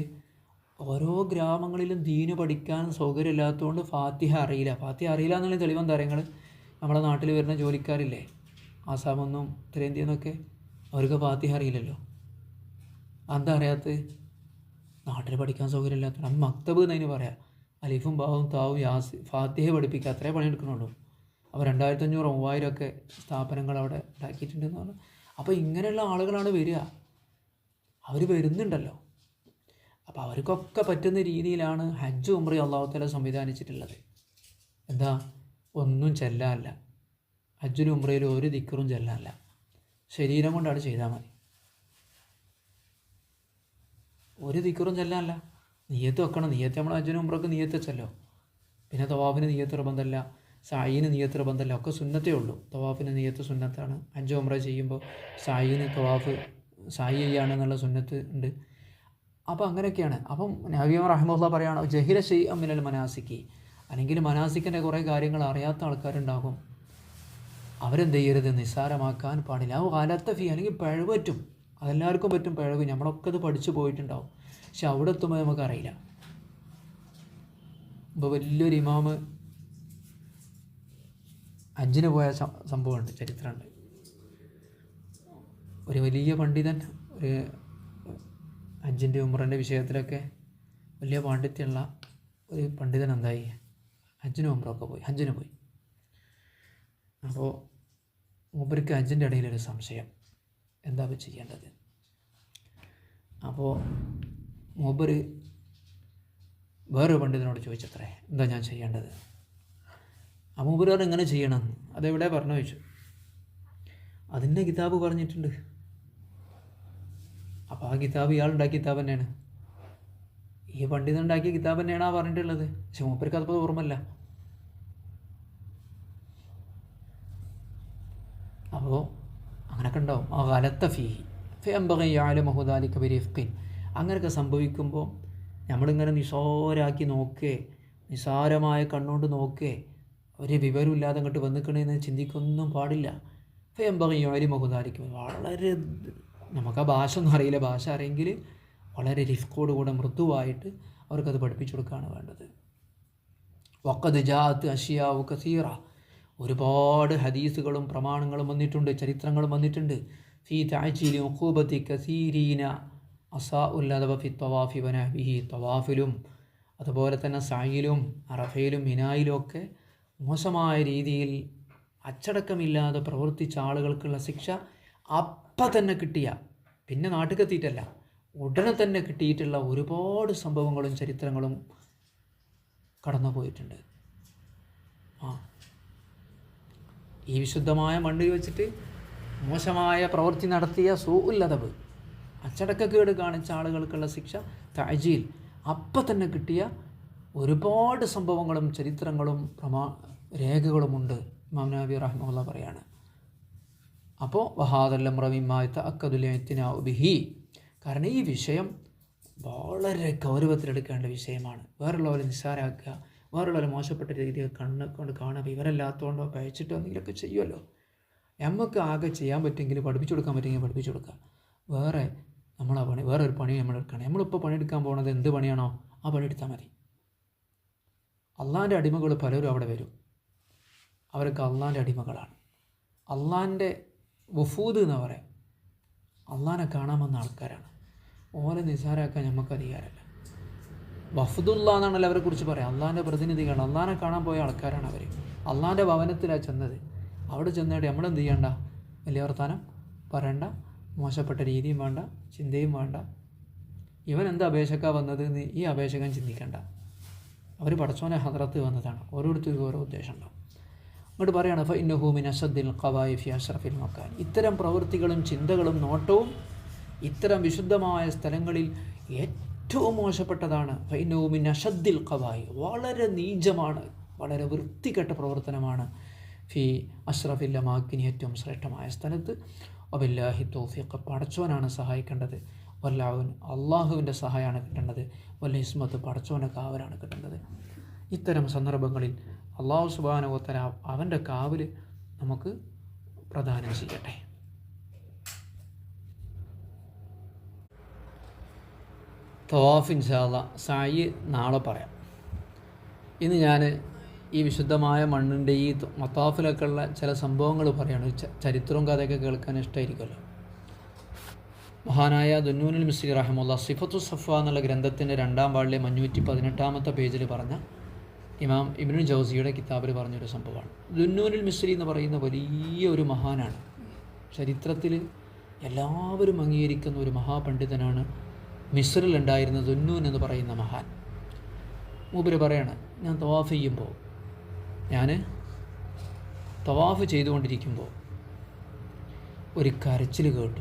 ഓരോ ഗ്രാമങ്ങളിലും ദീന് പഠിക്കാൻ സൗകര്യമില്ലാത്തതുകൊണ്ട് ഫാത്തിഹ അറിയില്ല. ഫാത്തിഹ അറിയില്ല എന്നുള്ള തെളിവെന്താ താരങ്ങൾ നമ്മുടെ നാട്ടിൽ വരുന്ന ജോലിക്കാരില്ലേ ആസാമെന്നും ഉത്തരേന്ത്യയിൽ നിന്നൊക്കെ അവർക്ക് ഫാത്തിഹ അറിയില്ലല്ലോ. എന്താ അറിയാത്ത നാട്ടിൽ പഠിക്കാൻ സൗകര്യമില്ലാത്ത നമ്മൾ മക്തബ് എന്നതിന് പറയാം അലിഫും ബാവും താവും യാസ് ഫാത്തിഹ പഠിപ്പിക്കുക അത്രേ പണിയെടുക്കണുള്ളൂ അപ്പോൾ രണ്ടായിരത്തഞ്ഞൂറ് മൂവായിരം ഒക്കെ സ്ഥാപനങ്ങൾ അവിടെ ഉണ്ടാക്കിയിട്ടുണ്ടെന്ന് പറഞ്ഞു. അപ്പോൾ ഇങ്ങനെയുള്ള ആളുകളാണ് വരിക. അവർ വരുന്നുണ്ടല്ലോ. അപ്പോൾ അവർക്കൊക്കെ പറ്റുന്ന രീതിയിലാണ് ഹജ്ജ് ഉമ്രി അള്ളാഹുത്തല സംവിധാനിച്ചിട്ടുള്ളത്. എന്താ? ഒന്നും ചെല്ലാനല്ല ഹജ്ജിലും ഉമ്രയിലും ഒരു ദിക്കറും ചെല്ലാനല്ല ശരീരം കൊണ്ടാണ് ചെയ്താൽ മതി. ഒരു ദിക്കറും ചെല്ലാനല്ല നീയത്ത് വെക്കണം. നീയത്ത് നമ്മൾ അജനും ഉമ്രക്ക് നീയത്ത് വെച്ചല്ലോ. പിന്നെ തവാഫിന് നീയത്ത് നിർബന്ധമല്ല. സായിന് നീയത്ത് നിർബന്ധമല്ല. ഒക്കെ സുന്നത്തേ ഉള്ളൂ. തവാഫിന് നീയത്ത് സുന്നത്താണ്. അഞ്ച് ഉമ്ര ചെയ്യുമ്പോൾ സായിന് തവാഫ് സായി ചെയ്യാണെന്നുള്ള സുന്നത്ത് ഉണ്ട്. അപ്പോൾ അങ്ങനെയൊക്കെയാണ്. അപ്പം നബിയം റഹ്മുല്ല പറയുകയാണ് ജഹിര ഷെയ് അമ്മിനൽ മനാസിക്ക്. അല്ലെങ്കിൽ മനാസിക്കിന്റെ കുറേ കാര്യങ്ങൾ അറിയാത്ത ആൾക്കാരുണ്ടാകും. അവരെന്ത് ചെയ്യരുത്? നിസ്സാരമാക്കാൻ പാടില്ല. ആ കാലത്തെ ഫീ അല്ലെങ്കിൽ പിഴവ് പറ്റും. അതെല്ലാവർക്കും പറ്റും പിഴവ്. നമ്മളൊക്കെ അത് പഠിച്ചു പോയിട്ടുണ്ടാവും. പക്ഷെ അവിടെ എത്തുമ്പോൾ നമുക്കറിയില്ല. ഇപ്പോൾ വലിയൊരു ഇമാമ് അഞ്ചിന് പോയ സംഭവമുണ്ട് ചരിത്രമുണ്ട്. ഒരു വലിയ പണ്ഡിതൻ ഒരു അഞ്ചിന്റെ ഉമ്രന്റെ വിഷയത്തിലൊക്കെ വലിയ പാണ്ഡിത്യമുള്ള ഒരു പണ്ഡിതൻ എന്തായി? ഹജ്ജിന് ഉമ്രൊക്കെ പോയി ഹജ്ജിന് പോയി. അപ്പോൾ മൂപ്പർക്ക് ഹജ്ജിന്റെ ഇടയിലൊരു സംശയം. എന്താ ചെയ്യേണ്ടത്? അപ്പോൾ മൂപ്പർ വേറൊരു പണ്ഡിതനോട് ചോദിച്ചത്രേ എന്താ ഞാൻ ചെയ്യേണ്ടത്? ആ മൂപ്പർ പറഞ്ഞു എങ്ങനെ ചെയ്യണം? അതെവിടെ പറഞ്ഞു ചോദിച്ചു അതിന്റെ കിതാബ് പറഞ്ഞിട്ടുണ്ട്. അപ്പോൾ ആ കിതാബ് ഇയാൾ ഉണ്ടാക്കിയ കിതാബ് തന്നെയാണ്. ഈ പണ്ഡിതൻ ഉണ്ടാക്കിയ കിതാബ് തന്നെയാണ് ആ പറഞ്ഞിട്ടുള്ളത്. പക്ഷെ മൂപ്പർക്ക് അതിപ്പോൾ ഓർമ്മല്ല അപ്പോൾ അങ്ങനെയൊക്കെ ഉണ്ടാവും. ആ കലത്ത ഫീ ഫെമ്പകയ്യാല മഹുദാലി കബിരിഫ്കിൻ അങ്ങനെയൊക്കെ സംഭവിക്കുമ്പോൾ നമ്മളിങ്ങനെ നിസാരാക്കി നോക്കേ നിസാരമായ കണ്ണുകൊണ്ട് നോക്കേ ഒരു വിവരമില്ലാതെ അങ്ങോട്ട് വന്നിക്കണേന്ന് ചിന്തിക്കൊന്നും പാടില്ല. ഫെമ്പകയ്യാലി മഹുദാലിക്ക് വളരെ നമുക്ക് ആ ഭാഷ ഒന്നും അറിയില്ല. ഭാഷ അറിയെങ്കിൽ വളരെ റിസ്കോട് കൂടെ മൃദുവായിട്ട് അവർക്കത് പഠിപ്പിച്ചു കൊടുക്കുകയാണ് വേണ്ടത്. വക്കത് ജാത്ത് അഷിയാവ് കസീറ. ഒരുപാട് ഹദീസുകളും പ്രമാണങ്ങളും വന്നിട്ടുണ്ട് ചരിത്രങ്ങളും വന്നിട്ടുണ്ട്. ഫി താഴ്ചയിലും ഒക്കൂബത്തി കസീരീന. അസാ ഉല്ലതവ ഫി തവാഫി വനഹബിഹി തവാഫിലും അതുപോലെ തന്നെ സായിലും അറഫയിലും മിനായിലും ഒക്കെ മോശമായ രീതിയിൽ അച്ചടക്കമില്ലാതെ പ്രവർത്തിച്ച ആളുകൾക്കുള്ള ശിക്ഷ അപ്പം തന്നെ കിട്ടിയ പിന്നെ നാട്ടിലെത്തിയിട്ടല്ല ഉടനെ തന്നെ കിട്ടിയിട്ടുള്ള ഒരുപാട് സംഭവങ്ങളും ചരിത്രങ്ങളും കടന്നു പോയിട്ടുണ്ട് ആ. ഈ വിശുദ്ധമായ മണ്ണിൽ വെച്ചിട്ട് മോശമായ പ്രവൃത്തി നടത്തിയ സൂല്ലതവ് അച്ചടക്കക്കേട് കാണിച്ച ആളുകൾക്കുള്ള ശിക്ഷ തഴജിയിൽ അപ്പം തന്നെ കിട്ടിയ ഒരുപാട് സംഭവങ്ങളും ചരിത്രങ്ങളും പ്രമാ രേഖകളുമുണ്ട് ഇമാം നബി റഹ്മുള്ള പറയാണ്. അപ്പോൾ വഹാദല്ലം റവിമായത്ത അക്കതുലത്തിന ബിഹി. കാരണം ഈ വിഷയം വളരെ ഗൗരവത്തിലെടുക്കേണ്ട വിഷയമാണ്. വേറുള്ളവരെ നിസ്സാരാക്കുക വേറുള്ളവരെ മോശപ്പെട്ട രീതിയിൽ കണ്ണ് കൊണ്ട് കാണുക ഇവരല്ലാത്തതുകൊണ്ടോ കഴിച്ചിട്ടോ എന്തെങ്കിലുമൊക്കെ ചെയ്യുമല്ലോ നമുക്ക് ആകെ ചെയ്യാൻ പറ്റുമെങ്കിൽ പഠിപ്പിച്ചു കൊടുക്കാൻ പറ്റുമെങ്കിൽ പഠിപ്പിച്ചു കൊടുക്കുക. വേറെ നമ്മളാ പണി വേറൊരു പണി നമ്മൾ എടുക്കണം. നമ്മളിപ്പോൾ പണിയെടുക്കാൻ പോകുന്നത് എന്ത് പണിയാണോ ആ പണി എടുത്താൽ മതി. അള്ളാന്റെ അടിമകൾ പലരും അവിടെ വരും. അവരൊക്കെ അള്ളാന്റെ അടിമകളാണ്. അള്ളാന്റെ വഫൂദ് എന്ന് പറയാം. അള്ളാനെ കാണാൻ വന്ന ആൾക്കാരാണ്. ഓലെ നിസാരാക്കാൻ നമുക്ക് അധികാരമല്ല. വഫുദുല്ല എന്നാണല്ലോ അവരെ കുറിച്ച് പറയാം. അള്ളാന്റെ പ്രതിനിധികൾ അള്ളാനെ കാണാൻ പോയ ആൾക്കാരാണ് അവർ അള്ളാന്റെ ഭവനത്തിലാണ് ചെന്നത്. അവിടെ ചെന്നിട്ട് നമ്മളെന്ത് ചെയ്യണ്ട? വലിയ വർത്താനം പറയണ്ട. മോശപ്പെട്ട രീതിയും വേണ്ട ചിന്തയും വേണ്ട. ഇവൻ എന്ത് അപേക്ഷക്കാ വന്നത് എന്ന് ഈ അപേക്ഷകൻ ചിന്തിക്കണ്ട. അവർ പടച്ചോനെ ഹദ്രത്ത് വന്നതാണ്. ഓരോരുത്തർക്കും ഓരോ ഉദ്ദേശം ഉണ്ടാവും. അങ്ങോട്ട് പറയാണ് ഫ ഇന്നഹൂമിൻ അസദ്ദിൽ ഖവായി ഫി അഷ്റഫിൽ മക്കാൻ ഇത്തരം പ്രവൃത്തികളും ചിന്തകളും നോട്ടവും ഇത്തരം വിശുദ്ധമായ സ്ഥലങ്ങളിൽ ഏറ്റവും മോശപ്പെട്ടതാണ്. ഫ ഇന്നഹൂമിൻ അഷദ്ദിൽ ഖവായി. വളരെ നീചമാണ് വളരെ വൃത്തികെട്ട പ്രവർത്തനമാണ്. ഫി അഷ്റഫിൽ മാക്കിന് ഏറ്റവും ശ്രേഷ്ഠമായ സ്ഥലത്ത് അബില്ലാഹി തോഫീഖ് പടച്ചോനാണ് സഹായിക്കേണ്ടത്. വല്ലാഹുവിൻ അള്ളാഹുവിന്റെ സഹായമാണ് കിട്ടേണ്ടത്. വല്ല ഇസ്മത്ത് പടച്ചോന്റെ കാവലാണ് കിട്ടേണ്ടത്. ഇത്തരം സന്ദർഭങ്ങളിൽ അള്ളാഹു സുബാനുവത്തര അവന്റെ കാവൽ നമുക്ക് പ്രദാനം ചെയ്യട്ടെ. തവാഫ് ഇൻഷാല്ല സായി നാളെ പറയാം. ഇന്ന് ഞാൻ ഈ വിശുദ്ധമായ മണ്ണിന്റെ ഈ മത്താഫിലൊക്കെ ഉള്ള ചില സംഭവങ്ങൾ പറയുകയാണ് ചരിത്രവും കഥയൊക്കെ കേൾക്കാൻ ഇഷ്ടമായിരിക്കുമല്ലോ മഹാനായ ദുന്നൂനുൽ മിസ്സി റഹമുല്ല സിഫത്തു സഫ എന്നുള്ള ഗ്രന്ഥത്തിന്റെ രണ്ടാം വാളിലെ അഞ്ഞൂറ്റി പതിനെട്ടാമത്തെ പേജിൽ പറഞ്ഞ ഇമാം ഇബ്നു ജൗസിയുടെ കിതാബിൽ പറഞ്ഞൊരു സംഭവമാണ്. ദുന്നൂനുൽ മിസ്രി എന്ന് പറയുന്ന വലിയ ഒരു മഹാനാണ്. ചരിത്രത്തിൽ എല്ലാവരും അംഗീകരിക്കുന്ന ഒരു മഹാപണ്ഡിതനാണ് മിസ്രിലുണ്ടായിരുന്ന ദുന്നൂൻ എന്ന് പറയുന്ന മഹാൻ. മൂപ്പര് പറയാണ് ഞാൻ തവാഫ് ചെയ്യുമ്പോൾ ഞാൻ തവാഫ് ചെയ്തുകൊണ്ടിരിക്കുമ്പോൾ ഒരു കരച്ചിൽ കേട്ടു.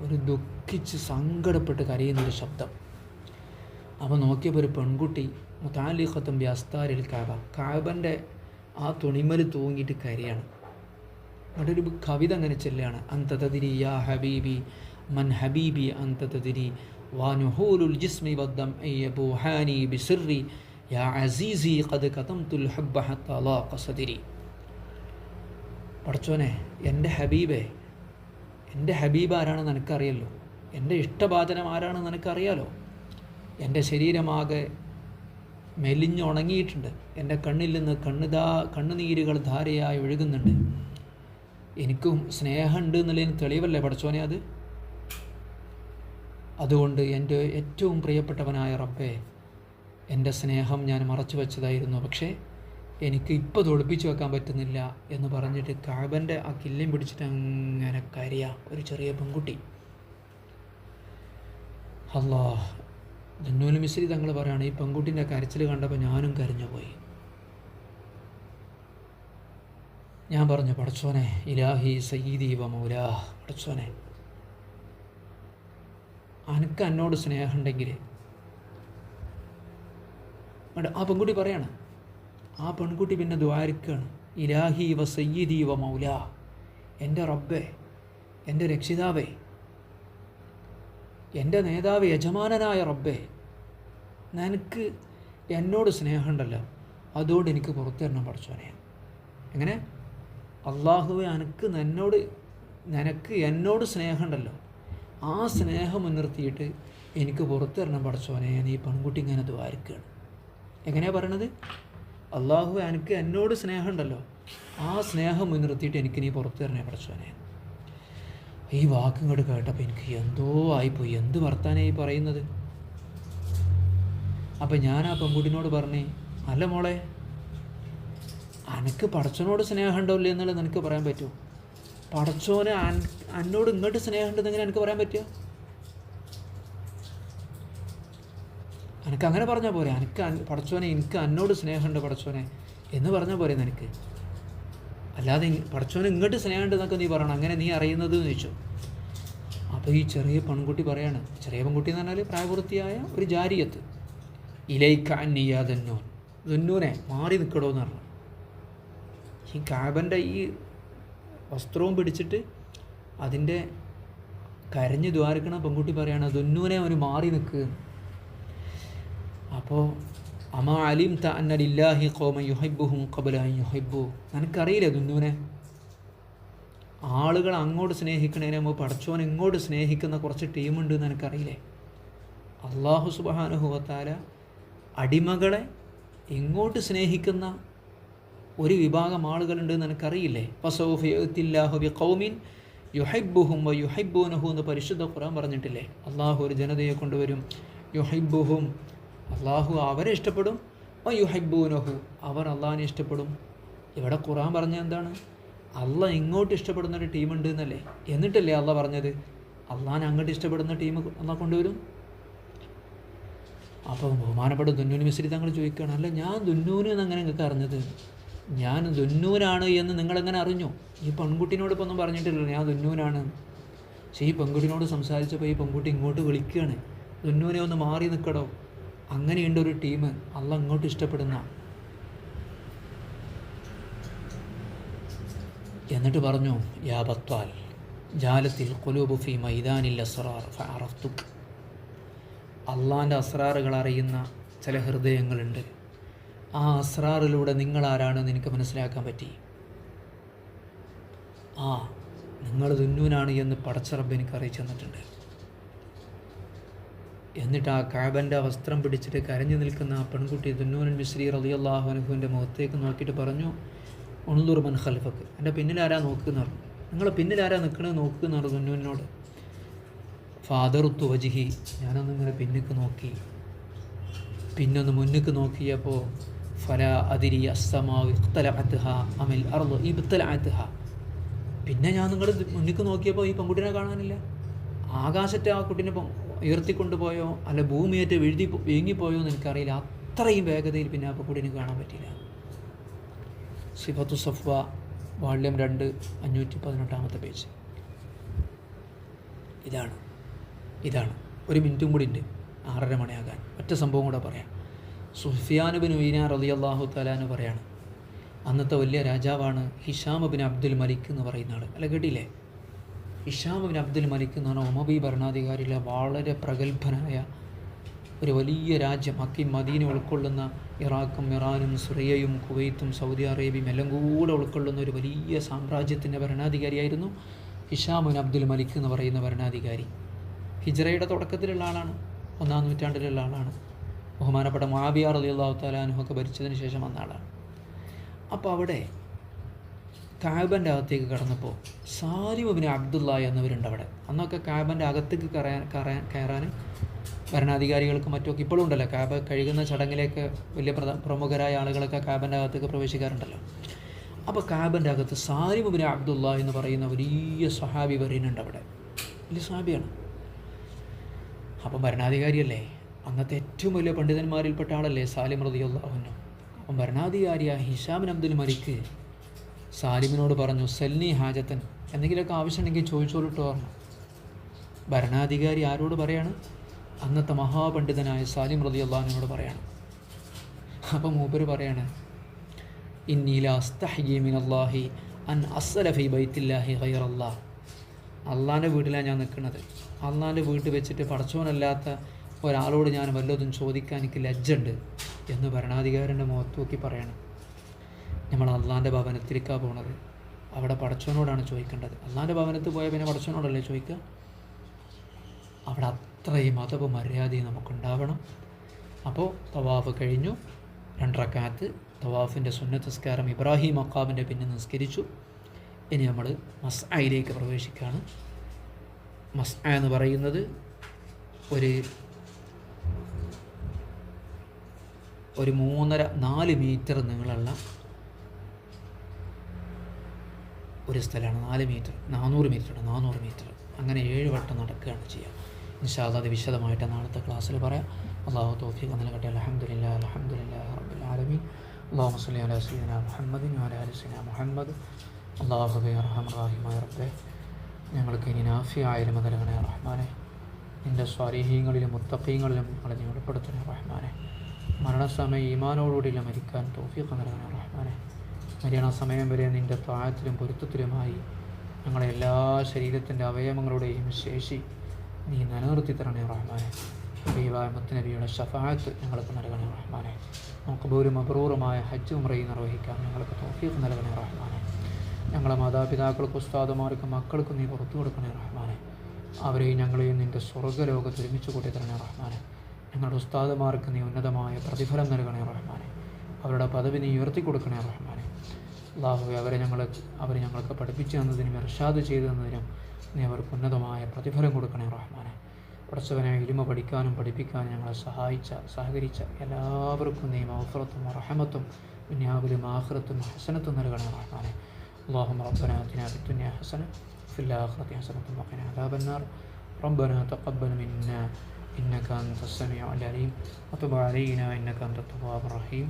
ഒരു ദുഃഖിച്ച് സങ്കടപ്പെട്ട് കരയുന്നൊരു ശബ്ദം. അപ്പോൾ നോക്കിയപ്പോൾ ഒരു പെൺകുട്ടി മുത്താലി മുത്താലിഖത്തമ്പി അസ്താരിൽ കാബ. കാബന്റെ ആ തുണിമൽ തൂങ്ങിയിട്ട് കരയാണ്. അവിടെ ഒരു കവിത അങ്ങനെ ചെല്ലുകയാണ്. അന്തതതിരി യാ ഹബീബി മൻ ഹബീബി അന്തതതിരി വാനുഹൂലുൽ ജിസ്മി വദ്ദം ബിസിറി പഠിച്ചോനെ എന്റെ ഹബീബേ എന്റെ ഹബീബ് ആരാണെന്ന് നിനക്കറിയല്ലോ? എന്റെ ഇഷ്ടപാചനം ആരാണെന്ന് നിനക്കറിയാലോ? എന്റെ ശരീരമാകെ മെലിഞ്ഞുണങ്ങിയിട്ടുണ്ട് എന്റെ കണ്ണിൽ നിന്ന് കണ്ണുതാ കണ്ണുനീരുകൾ ധാരയായി ഒഴുകുന്നുണ്ട്. എനിക്കും സ്നേഹമുണ്ട് എന്നുള്ളതിന് തെളിവല്ലേ പഠിച്ചോനെ അത്? അതുകൊണ്ട് എന്റെ ഏറ്റവും പ്രിയപ്പെട്ടവനായ റബ്ബേ എന്റെ സ്നേഹം ഞാൻ മറച്ചു വെച്ചതായിരുന്നു. പക്ഷേ എനിക്ക് ഇപ്പോൾ തൊളിപ്പിച്ച് വെക്കാൻ പറ്റുന്നില്ല എന്ന് പറഞ്ഞിട്ട് കാബന്റെ ആ കില്ലും പിടിച്ചിട്ട് അങ്ങനെ കരയ ഒരു ചെറിയ പെൺകുട്ടി. അല്ലാ ദന്നൂൽ മിശ്രി തങ്ങൾ പറയുകയാണ് ഈ പെൺകുട്ടിന്റെ കരച്ചിൽ കണ്ടപ്പോൾ ഞാനും കരഞ്ഞു പോയി ഞാൻ പറഞ്ഞു പടച്ചോനെ ഇലാഹി സയ്യിദി വ മൗലാ പടച്ചോനെ അനക്ക് എന്നോട് സ്നേഹമുണ്ടെങ്കിൽ ആ പെൺകുട്ടി പറയാണ് ആ പെൺകുട്ടി പിന്നെ ദ്വാരിക്കാണ്. ഇലാഹി വ സയ്യിദി വ മൗല. എന്റെ റബ്ബേ എന്റെ രക്ഷിതാവേ എന്റെ നേതാവ് യജമാനനായ റബ്ബേ നിനക്ക് എന്നോട് സ്നേഹമുണ്ടല്ലോ. അതോട് എനിക്ക് പുറത്തു തരണം പഠിച്ചോനെ എങ്ങനെ? അള്ളാഹുവെ അനക്ക് നിന്നോട് നിനക്ക് എന്നോട് സ്നേഹമുണ്ടല്ലോ. ആ സ്നേഹം മുൻനിർത്തിയിട്ട് എനിക്ക് പുറത്തു തരണം പഠിച്ചോനെ നീ പെൺകുട്ടി ഇങ്ങനെ ദ്വാരിക്കുകയാണ് എങ്ങനെയാണ് പറയണത്? അള്ളാഹു എനിക്ക് എന്നോട് സ്നേഹമുണ്ടല്ലോ. ആ സ്നേഹം മുൻനിർത്തിയിട്ട് എനിക്ക് നീ പുറത്തു തരണേ പഠിച്ചവനെ ഈ വാക്കും കൂടെ കേട്ടപ്പോൾ എനിക്ക് എന്തോ ആയിപ്പോയി. എന്ത് വർത്താനായി പറയുന്നത്? അപ്പം ഞാൻ ആ പെൺകുട്ടിനോട് പറഞ്ഞേ അല്ല മോളെ അനക്ക് പടച്ചോനോട് സ്നേഹമുണ്ടോ ഇല്ലേ എന്നുള്ളത് നിനക്ക് പറയാൻ പറ്റുമോ? പടച്ചോന് അന്നോട് ഇങ്ങോട്ട് സ്നേഹമുണ്ടെന്നെങ്ങനെ എനിക്ക് പറയാൻ പറ്റുമോ എനിക്ക് അങ്ങനെ പറഞ്ഞാൽ പോരെ. എനിക്ക് പടച്ചോനെ എനിക്ക് എന്നോട് സ്നേഹമുണ്ട് പടച്ചോനെ എന്ന് പറഞ്ഞാൽ പോരെ നിനക്ക്. അല്ലാതെ പടച്ചോനെ ഇങ്ങോട്ട് സ്നേഹമുണ്ട് എന്നൊക്കെ നീ പറയണം. അങ്ങനെ നീ അറിയുന്നത് എന്ന് ചോദിച്ചു. അപ്പോൾ ഈ ചെറിയ പെൺകുട്ടി പറയാണ്. ചെറിയ പെൺകുട്ടി എന്ന് പറഞ്ഞാൽ പ്രായപൂർത്തിയായ ഒരു ജാരിയത്ത്. ഇലൈക്കാന്നിയാ ദന്നൂൻ ദന്നൂനെ മാറി നിൽക്കടോ എന്ന് പറഞ്ഞു. ഈ കാബന്റെ ഈ വസ്ത്രവും പിടിച്ചിട്ട് അതിന്റെ കരഞ്ഞ് ദ്വാരക്കണ പെൺകുട്ടി പറയാണ് ദുന്നൂനെ അവന് മാറി നിൽക്കുക അപ്പോൾ അമാ അലിം ത അന്നലില്ലാഹി കോമ യുഹൈബുഹും കബല യുഹൈബു നിനക്കറിയില്ല ദുന്ദുവിനെ? ആളുകൾ അങ്ങോട്ട് സ്നേഹിക്കണേനെ മുമ്പ് പടച്ചോൻ ഇങ്ങോട്ട് സ്നേഹിക്കുന്ന കുറച്ച് ടീമുണ്ട് എന്ന് എനിക്കറിയില്ലേ അള്ളാഹു സുബാനുഹുവത്താല അടിമകളെ എങ്ങോട്ട് സ്നേഹിക്കുന്ന ഒരു വിഭാഗം ആളുകളുണ്ട് എന്ന് എനിക്കറിയില്ലേ പസൗഫില്ലാഹു ബി കൗമിൻ യുഹൈബുഹും യുഹൈബൂനഹു എന്ന് പരിശുദ്ധ ഖുറാൻ പറഞ്ഞിട്ടില്ലേ? അള്ളാഹു ഒരു ജനതയെ കൊണ്ടുവരും. യുഹൈബുഹും അള്ളാഹു അവരെ ഇഷ്ടപ്പെടും. വ യുഹൈബൂനഹു അവർ അള്ളാഹിനെ ഇഷ്ടപ്പെടും. ഇവിടെ ഖുറാൻ പറഞ്ഞ എന്താണ്? അള്ള ഇങ്ങോട്ട് ഇഷ്ടപ്പെടുന്ന ഒരു ടീമുണ്ട് എന്നല്ലേ? എന്നിട്ടല്ലേ അള്ള പറഞ്ഞത്? അള്ളാഹിനെ അങ്ങോട്ട് ഇഷ്ടപ്പെടുന്ന ടീം അള്ളാഹ് കൊണ്ടുവരും. അപ്പോൾ ബഹുമാനപ്പെട്ട ദുന്നൂന് മിശ്രി തങ്ങൾ ചോദിക്കുകയാണ് അല്ല ഞാൻ ദുന്നൂന് എന്നങ്ങനെ നിങ്ങൾക്ക് അറിഞ്ഞത്? ഞാൻ ദുന്നൂനാണ് എന്ന് നിങ്ങളെങ്ങനെ അറിഞ്ഞു? ഈ പെൺകുട്ടിനോട് ഇപ്പോൾ ഒന്നും പറഞ്ഞിട്ടില്ല ഞാൻ ദുന്നൂനാണ്. പക്ഷേ ഈ പെൺകുട്ടിനോട് സംസാരിച്ചപ്പോൾ ഈ പെൺകുട്ടി ഇങ്ങോട്ട് വിളിക്കുകയാണ് ദുന്നൂനെ ഒന്ന് മാറി നിൽക്കടോ. അങ്ങനെയുണ്ട് ഒരു ടീം അള്ള അങ്ങോട്ട് ഇഷ്ടപ്പെടുന്ന. എന്നിട്ട് പറഞ്ഞു യാ ബത്വാൽ ജാലത്തിൽ കൊലൂബുഫി മൈതാനിൽ ഫറഫ്തുക് അള്ളാന്റെ അസ്രാറുകൾ അറിയുന്ന ചില ഹൃദയങ്ങളുണ്ട്. ആ അസ്രാറിലൂടെ നിങ്ങളാരാണെന്ന് എനിക്ക് മനസ്സിലാക്കാൻ പറ്റി? ആ നിങ്ങൾ ദുന്നൂനാണ് എന്ന് പടച്ചറബ് എനിക്ക് അറിയിച്ചു തന്നിട്ടുണ്ട്. എന്നിട്ട് ആ കാബന്റെ വസ്ത്രം പിടിച്ചിട്ട് കരഞ്ഞു നിൽക്കുന്ന ആ പെൺകുട്ടി ദുന്നൂനൻ മിശ്രി റളിയല്ലാഹു അൻഹുവിന്റെ മുഖത്തേക്ക് നോക്കിയിട്ട് പറഞ്ഞു ഉണുദൂർ മൻ ഖൽഫക്ക്. എന്റെ പിന്നിലാരാ നോക്കുന്ന പറഞ്ഞു. നിങ്ങളെ പിന്നിലാരാ നിൽക്കണത്? നോക്കുന്ന പറഞ്ഞു ഫാദർ തുവജിഹി ഞാനൊന്ന് ഇങ്ങനെ പിന്നിക്ക് നോക്കി. പിന്നൊന്ന് മുന്നിക്ക് നോക്കിയപ്പോൾ ഫല അതിരി അത്ഹ അമിൽ അർൾ ഇബ്തലഅത്ഹ. പിന്നെ ഞാൻ നിങ്ങൾ മുന്നിക്ക് നോക്കിയപ്പോൾ ഈ പെൺകുട്ടിനെ കാണാനില്ല. ആകാശത്തെ ആ കുട്ടീനെ ഉയർത്തിക്കൊണ്ടുപോയോ? അല്ല ഭൂമിയേറ്റ് വീഴ്തി വീങ്ങിപ്പോയോ എന്ന് എനിക്കറിയില്ല. അത്രയും വേഗതയിൽ പിന്നെ അപ്പോൾ കൂടി എനിക്ക് കാണാൻ പറ്റില്ല സിഫത്തു സഫ്വ വാള്യം രണ്ട് അഞ്ഞൂറ്റി പതിനെട്ടാമത്തെ പേജ്. ഇതാണ്. ഇതാണ്. ഒരു മിനിറ്റും കൂടി ഉണ്ട്. ആറര മണിയാകാൻ. ഒറ്റ സംഭവം കൂടെ പറയാം. സുഫിയാനുബിൻ ഉയിന റലി അള്ളാഹു തലാന്ന് പറയാണ് അന്നത്തെ വലിയ രാജാവാണ് ഹിഷാം ബിൻ അബ്ദുൽ മലിക് എന്ന് പറയുന്ന ആൾ അല്ല കേട്ടില്ലേ? ഹിഷാമുബിൻ അബ്ദുൽ മലിക് എന്ന് പറഞ്ഞ ഒമബി ഭരണാധികാരിയിലെ വളരെ പ്രഗത്ഭനായ ഒരു വലിയ രാജ്യം അക്കി മദീനെ ഉൾക്കൊള്ളുന്ന ഇറാഖും ഇറാനും സിറിയയും കുവൈത്തും സൗദി അറേബ്യയും എല്ലാം കൂടെ ഉൾക്കൊള്ളുന്ന ഒരു വലിയ സാമ്രാജ്യത്തിന്റെ ഭരണാധികാരിയായിരുന്നു ഹിഷാമുൻ അബ്ദുൽ മലിക് എന്ന് പറയുന്ന ഭരണാധികാരി. ഹിജ്റയുടെ തുടക്കത്തിലുള്ള ആളാണ് ഒന്നാം നൂറ്റാണ്ടിലുള്ള ആളാണ്. ബഹുമാനപ്പെട്ട മാബിയാർ അലി അള്ളാഹു താലാനുഹൊക്കെ ഭരിച്ചതിന് ശേഷം വന്ന ആളാണ്. അപ്പോൾ അവിടെ കാബന്റെ അകത്തേക്ക് കടന്നപ്പോൾ സാലിമുബിന് അബ്ദുള്ള എന്നവരുണ്ട് അവിടെ. അന്നൊക്കെ കാബന്റെ അകത്തേക്ക് കയറാൻ കയറാൻ കയറാൻ ഭരണാധികാരികൾക്കും മറ്റുമൊക്കെ ഇപ്പോഴും ഉണ്ടല്ലോ. കാബ കഴുകുന്ന ചടങ്ങിലേക്ക് വലിയ പ്രമുഖരായ ആളുകളൊക്കെ കാബന്റെ അകത്തേക്ക് പ്രവേശിക്കാറുണ്ടല്ലോ. അപ്പോൾ കാബന്റെ അകത്ത് സാലിമുബിന് അബ്ദുള്ള എന്ന് പറയുന്ന വലിയ സഹാബി വരീനുണ്ട് അവിടെ. വലിയ സഹാബിയാണ് അപ്പം ഭരണാധികാരിയല്ലേ? അന്നത്തെ ഏറ്റവും വലിയ പണ്ഡിതന്മാരിൽപ്പെട്ട ആളല്ലേ സാലിം അവനും അപ്പം ഭരണാധികാരിയായ ഹിഷാമിൻ അബ്ദുൽ മലിക്ക് സാലിമിനോട് പറഞ്ഞു സെൽനി ഹാജത്തൻ എന്തെങ്കിലുമൊക്കെ ആവശ്യമുണ്ടെങ്കിൽ ചോദിച്ചോളിട്ട് പറഞ്ഞു. ഭരണാധികാരി ആരോട് പറയാണ്? അന്നത്തെ മഹാപണ്ഡിതനായ സാലിം റതി അള്ളഹാനോട് പറയാണ്. അപ്പം മൂപ്പര് പറയാണ് ഇന്നീല അസ്തഹീമിൻ അള്ളാഹി അൻ അസ്സലഫി ബൈത്തില്ലാഹി അള്ളാഹ് അള്ളാന്റെ വീട്ടിലാണ് ഞാൻ നിൽക്കുന്നത് അള്ളാന്റെ വീട്ടിൽ വെച്ചിട്ട് പടച്ചോനല്ലാത്ത ഒരാളോട് ഞാൻ വല്ലതും ചോദിക്കാൻ എനിക്ക് ലജ്ജുണ്ട് എന്ന് ഭരണാധികാരന്റെ മുഖത്ത് നോക്കി പറയണം. നമ്മൾ അള്ളാന്റെ ഭവനത്തിലേക്കാണ് പോണത്. അവിടെ പടച്ചവനോടാണ് ചോദിക്കേണ്ടത്. അള്ളാന്റെ ഭവനത്ത് പോയാൽ പിന്നെ പടച്ചവനോടല്ലേ ചോദിക്കുക അവിടെ അത്രയും അതവ് മര്യാദയും നമുക്കുണ്ടാവണം. അപ്പോൾ തവാഫ് കഴിഞ്ഞു. രണ്ടറക്കാത്ത് തവാഫിന്റെ സുന്നത്തസ്കാരം ഇബ്രാഹിം അക്കാബിന്റെ പിന്നെ നിസ്കരിച്ചു. ഇനി നമ്മൾ മസ്ആയിലേക്ക് പ്രവേശിക്കുകയാണ് മസ് എന്ന് പറയുന്നത് ഒരു ഒരു മൂന്നര നാല് മീറ്റർ നീളമുള്ള ഒരു സ്ഥലമാണ് നാല് മീറ്റർ നാനൂറ് മീറ്റർ ഉണ്ട് നാനൂറ് മീറ്റർ. അങ്ങനെ ഏഴ് വട്ടം നടക്കുകയാണ് ചെയ്യുക ഇൻഷാല്ല അത് വിശദമായിട്ട് നാളത്തെ ക്ലാസ്സിൽ പറയാം. അള്ളാഹു തോഫിക്ക് നൽകട്ടെ. അലഹമുല്ല അലഹമുല്ല റബ്ബുൽ ആലമീൻ. അള്ളാഹു മുസ്ലി അല സീന മുഹമ്മദ് അല സീന മുഹമ്മദ്. അള്ളാഹുബെ റഹ്മായ റബ്ബെ ഞങ്ങൾക്ക് ഇനി നാഫിയായാലും നൽകണേ റഹ്മാനെ. നിന്റെ സ്വാരീഹ്യങ്ങളിലും മുത്തഖീങ്ങളിലും ഞങ്ങളെ നീ ഉൾപ്പെടുത്തണേ റഹ്മാനെ. മരണസമയം ഈമാനോടുകൂടിയില്ല മരിക്കാൻ തോഫിയൊക്കെ നൽകണേ റഹ്മാനെ. മരണസമയം വരെ നിന്റെ താഴത്തിലും പൊരുത്തത്തിലുമായി ഞങ്ങളെ എല്ലാ ശരീരത്തിന്റെ അവയവങ്ങളുടെയും ശേഷി. നീ നിലനിർത്തി തരണേ റഹ്മാനെ. ദൈവാമത്ത് നബിയുടെ ഷഫായത്ത് ഞങ്ങൾക്ക് നൽകണേ റഹ്മാനെ. നമുക്ക് ഒരു മബ്രൂറുമായ ഹജ്ജ് ഉമ്രയും നിർവഹിക്കാൻ ഞങ്ങൾക്ക് തോഫീഫ് നൽകണേ റഹ്മാനെ. ഞങ്ങളെ മാതാപിതാക്കൾക്കും ഉസ്താദുമാർക്കും മക്കൾക്കും നീ പുറത്തു കൊടുക്കണേ റഹ്മാനെ. അവരെയും ഞങ്ങളെയും നിന്റെ സ്വർഗലോകത്ത് ഒരുമിച്ച് കൂട്ടി തരണേ റഹ്മാനെ. ഞങ്ങളുടെ ഉസ്താദുമാർക്ക് നീ ഉന്നതമായ പ്രതിഫലം നൽകണേ റഹ്മാനെ. അവരുടെ പദവി നീ ഉയർത്തി കൊടുക്കണേ റഹ്മാനെ. അള്ളാഹുവെ അവരെ ഞങ്ങൾ അവർ ഞങ്ങൾക്ക് പഠിപ്പിച്ചു തന്നതിനും ഇർഷാദ് ചെയ്തു തന്നതിനും നീ അവർക്ക് ഉന്നതമായ പ്രതിഫലം കൊടുക്കണേ റഹ്മാനെ പഠിച്ചവനെ ഇലിമ പഠിക്കാനും പഠിപ്പിക്കാനും ഞങ്ങളെ സഹായിച്ച സഹകരിച്ച എല്ലാവർക്കും നീ മൗഫറത്തും റഹമത്തും ദുനിയാവിലും ആഹ്റത്തും ഹസനത്തും നൽകണേ റഹ്മാനെ اللهم ربنا اتنا في الدنيا حسنه وفي الاخره حسنه وقنا عذاب النار ربنا تقبل منا انك انت السميع العليم وتب علينا انك انت التواب الرحيم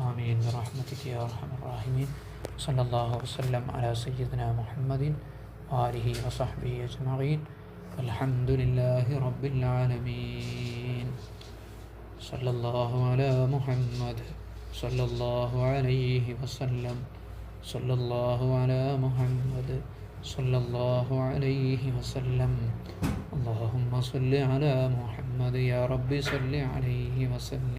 امين برحمتك يا ارحم الراحمين صلى الله وسلم على سيدنا محمد واله وصحبه اجمعين الحمد لله رب العالمين صلى الله على محمد صلى الله عليه وسلم صلى الله على محمد صلى الله عليه وسلم اللهم صل على محمد يا رب صل عليه وسلم